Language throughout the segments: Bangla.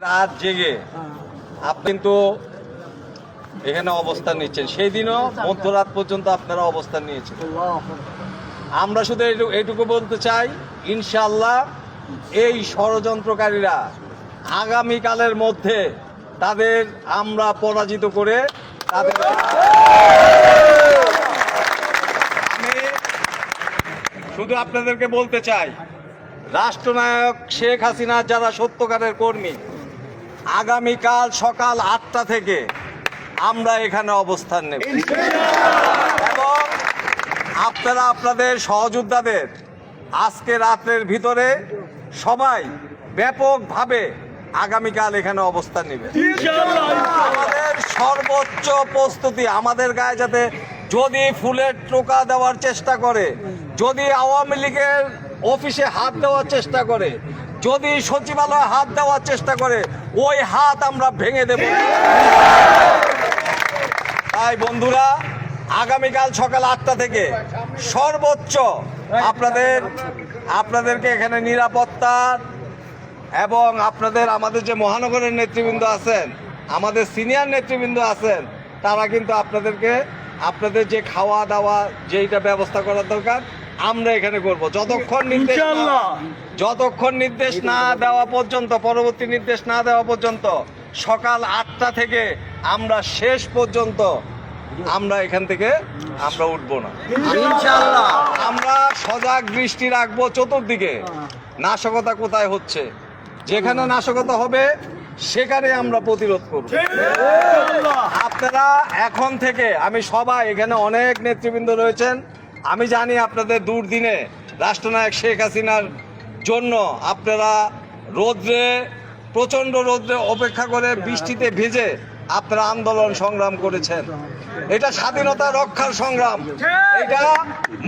রাত জেগে আপনি কিন্তু এখানে অবস্থান নিচ্ছেন। সেই দিনও মধ্যরাত পর্যন্ত আপনারা অবস্থান নিয়েছেন। আমরা শুধু এইটু- এইটুকু বলতে চাই ইনশাল্লাহ এই ষড়যন্ত্রকারীরা আগামীকালের মধ্যে তাদের আমরা পরাজিত করে তাদের আমি শুধু আপনাদেরকে বলতে চাই, রাষ্ট্রনায়ক শেখ হাসিনা যারা সত্যকারের কর্মী আগামীকাল সকাল আটটা থেকে আমরা এখানে অবস্থান নেব। এবং আপনারা আপনাদের সহযোদ্ধাদের আজকে রাত্রের ভিতরে সবাই ব্যাপকভাবে আগামীকাল এখানে অবস্থান নেবে আমাদের সর্বোচ্চ প্রস্তুতি আমাদের গায়ে যাতে যদি ফুলের টোকা দেওয়ার চেষ্টা করে, যদি আওয়ামী লীগের অফিসে হাত দেওয়ার চেষ্টা করে, যদি সচিবালয়ে হাত দেওয়ার চেষ্টা করে ওই হাত আমরা ভেঙে দেব। তাই বন্ধুরা, আগামীকাল সকাল আটটা থেকে সর্বোচ্চ আপনাদের, আপনাদেরকে এখানে নিরাপত্তার এবং আপনাদের, আমাদের যে মহানগরের নেতৃবৃন্দ আছেন, আমাদের সিনিয়র নেতৃবৃন্দ আছেন, তারা কিন্তু আপনাদেরকে, আপনাদের যে খাওয়া দাওয়া, যেইটা ব্যবস্থা করার দরকার আমরা এখানে করব। যতক্ষণ নির্দেশ যতক্ষণ নির্দেশ না দেওয়া পর্যন্ত পরবর্তী নির্দেশ না দেওয়া পর্যন্ত সকাল আটটা থেকে আমরা শেষ পর্যন্ত আমরা এখান থেকে আমরা উঠবো না। আমরা সজাগ দৃষ্টি রাখব চতুর্দিকে। নাশকতা কোথায় হচ্ছে? যেখানে নাশকতা হবে সেখানে আমরা প্রতিরোধ করব। আপনারা এখন থেকে আমি সবাই এখানে অনেক নেতৃবৃন্দ রয়েছেন আমি জানি আপনাদের দুর্দিনে রাষ্ট্রনায়ক শেখ হাসিনার জন্য আপনারা রোদ্রে, প্রচণ্ড রোদ্রে অপেক্ষা করে বৃষ্টিতে ভেজে আপনারা আন্দোলন সংগ্রাম করেছেন। এটা স্বাধীনতা রক্ষার সংগ্রাম। এটা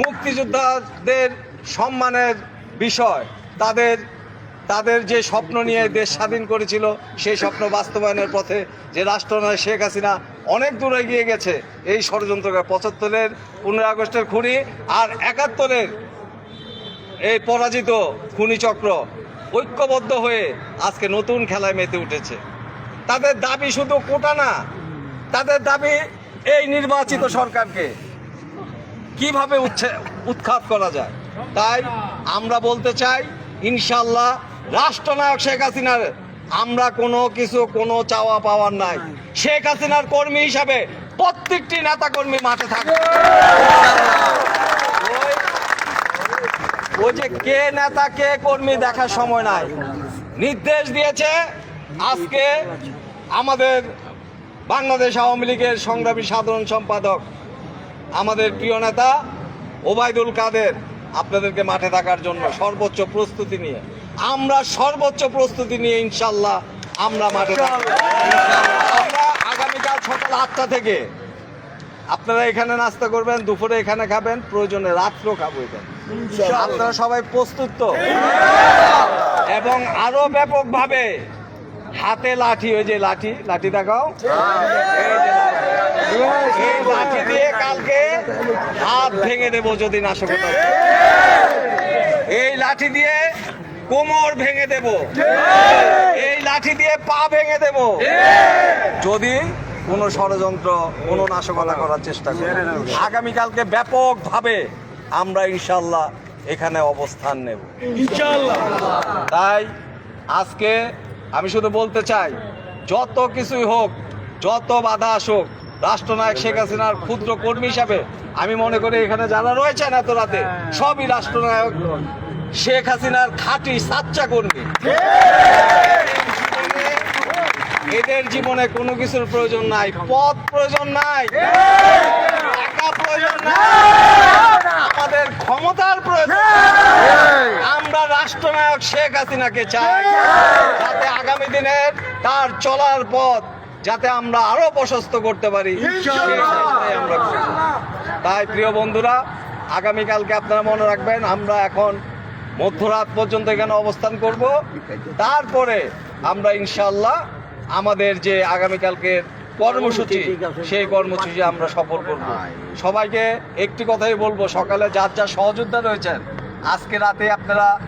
মুক্তিযোদ্ধাদের সম্মানের বিষয়। তাদের তাদের যে স্বপ্ন নিয়ে দেশ স্বাধীন করেছিল, সেই স্বপ্ন বাস্তবায়নের পথে যে রাষ্ট্রনায়ক শেখ হাসিনা অনেক দূরে এগিয়ে গেছে। এই ষড়যন্ত্রকে পঁচাত্তরের পনেরোই আগস্টের খুনি আর একাত্তরের এই পরাজিত খুনি চক্র ঐক্যবদ্ধ হয়ে আজকে নতুন খেলায় মেতে উঠেছে। তাদের দাবি শুধু কোটা না, তাদের দাবি এই নির্বাচিত সরকারকে কীভাবে উৎখাত করা যায়। তাই আমরা বলতে চাই ইনশাল্লাহ রাষ্ট্রনায়ক শেখ হাসিনার আমরা কোনো কিছু কোনো চাওয়া পাওয়ার নাই। শেখ হাসিনার কর্মী হিসাবে প্রত্যেকটি নেতা কর্মী মাঠে ওই- ওই যে কে নেতা কে কর্মী দেখার সময় নাই। নির্দেশ দিয়েছে আজকে আমাদের বাংলাদেশ আওয়ামী লীগের সংগ্রামী সাধারণ সম্পাদক আমাদের প্রিয় নেতা ওবায়দুল কাদের আপনাদেরকে মাঠে থাকার জন্য সর্বোচ্চ প্রস্তুতি নিয়ে। আমরা সর্বোচ্চ প্রস্তুতি নিয়ে ইনশাল্লাহ আমরা মাঠে আমরা আগামীকাল সকাল আটটা থেকে আপনারা এখানে নাস্তা করবেন দুপুরে এখানে খাবেন প্রয়োজনে রাত্রেও খাব এখানে আপনারা সবাই প্রস্তুত তো এবং আরও ব্যাপকভাবে হাতে লাঠি ওই যে লাঠি লাঠি দেখাও এই লাঠি। দিয়ে কালকে হাত ভেঙে দেবো যদি নাশকতা হয়। এই লাঠি দিয়ে কোমর ভেঙে দেব। এই লাঠি দিয়ে পা ভেঙে দেব। যদি কোনো ষড়যন্ত্র কোনো নাশকতা করার চেষ্টা করে। আগামীকালকে ব্যাপকভাবে আমরা ইনশাল্লাহ এখানে অবস্থান নেব। তাই আজকে আমি শুধু বলতে চাই যত কিছুই হোক যত বাধা আসুক রাষ্ট্রনায়ক শেখ হাসিনার ক্ষুদ্র কর্মী হিসাবে আমি মনে করি এখানে যারা রয়েছেন এত রাতে সবই রাষ্ট্রনায়ক শেখ হাসিনার খাঁটি সাচ্চা কর্মী। এদের জীবনে কোনো কিছুর প্রয়োজন নাই পথ প্রয়োজন নাই টাকা প্রয়োজন নাই আমাদের ক্ষমতার প্রয়োজন আমরা রাষ্ট্রনায়ক শেখ হাসিনাকে চাই যাতে আগামী দিনের তার চলার পথ যাতে আমরা আরও প্রশস্ত করতে পারি। তাই প্রিয় বন্ধুরা আগামীকালকে আপনারা মনে রাখবেন আমরা এখন মধ্যরাত পর্যন্ত এখানে অবস্থান করব। তারপরে আমরা ইনশাল্লাহ আমাদের যে আগামীকালকের কর্মসূচি, সেই কর্মসূচি আমরা সফল করব। সবাইকে একটি কথাই বলব, সকালে যার যা সহযোদ্ধা রয়েছেন, আজকে রাতে আপনারা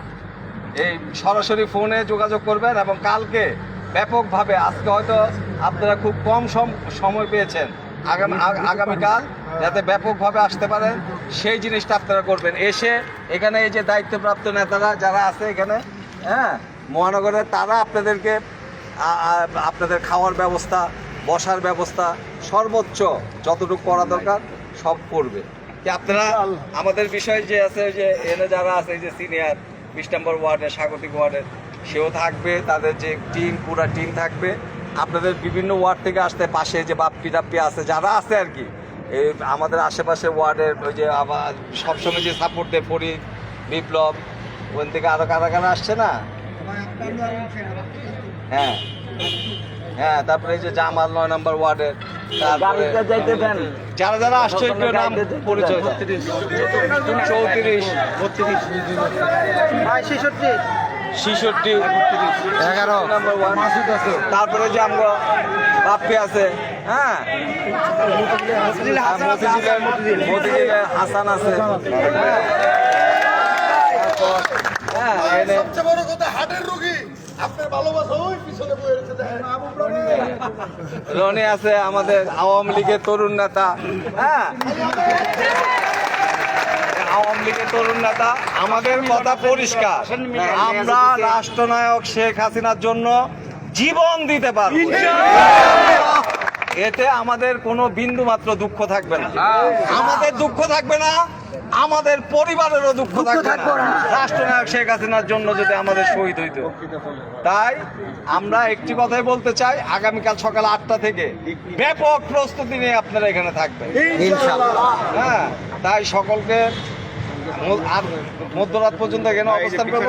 এই সরাসরি ফোনে যোগাযোগ করবেন এবং কালকে ব্যাপকভাবে, আজকে হয়তো আপনারা খুব কম সম- সময় পেয়েছেন। আগামী, আগামীকাল যাতে ব্যাপকভাবে আসতে পারেন সেই জিনিসটা আপনারা করবেন। এসে এখানে এই যে দায়িত্বপ্রাপ্ত নেতারা যারা আছে এখানে হ্যাঁ মহানগরের, তারা আপনাদেরকে আপনাদের খাওয়ার ব্যবস্থা, বসার ব্যবস্থা, সর্বোচ্চ যতটুকু করা দরকার, সব করবে। কি আপনারা আমাদের বিষয় যে আছে, যে এনে যারা আছে যে সিনিয়র, বিশ নম্বর ওয়ার্ডের, স্বাগতিক ওয়ার্ডের, সেও থাকবে, তাদের যে টিম, পুরা টিম থাকবে। আপনাদের বিভিন্ন ওয়ার্ড থেকে আসতে পাশে যে বাপ্পি টাপ্পি আছে, যারা আছে আর কি এই আমাদের আশেপাশে ওয়ার্ডের ওই যে আবার সবসময় যে সাপোর্ট দেয় ফরিদ বিপ্লব ওখান থেকে আরও কারা কারা আসছে না? হ্যাঁ। হ্যাঁ তারপরে এই যে জামাল নয় নম্বর ওয়ার্ডের যারা যারা আসছে একটু নাম পরিচয়। চৌত্রিশ ছিষট্টি। এগারো নম্বর ওয়ার্ড। তারপরে যে আমরা বাপ্পি আছে হ্যাঁ। হাসান আছে। রনি আছে আমাদের আওয়ামী লীগের তরুণ নেতা। হ্যাঁ। আওয়ামী লীগের তরুণ নেতা। আমাদের কথা পরিষ্কার। আমরা রাষ্ট্রনায়ক শেখ হাসিনার জন্য জীবন দিতে পারব। এতে আমাদের কোনো বিন্দু মাত্র দুঃখ থাকবে না। আমাদের দুঃখ থাকবে না আমাদের পরিবারেরও দুঃখ থাকবে না। রাষ্ট্রনায়ক শেখ হাসিনার জন্য যদি আমাদের শহীদ হইতো। তাই আমরা একটি কথাই বলতে চাই আগামীকাল সকাল আটটা থেকে ব্যাপক প্রস্তুতি নিয়ে আপনারা এখানে থাকবেন। হ্যাঁ তাই সকলকে আর মধ্যরাত পর্যন্ত এখানে অবস্থান করব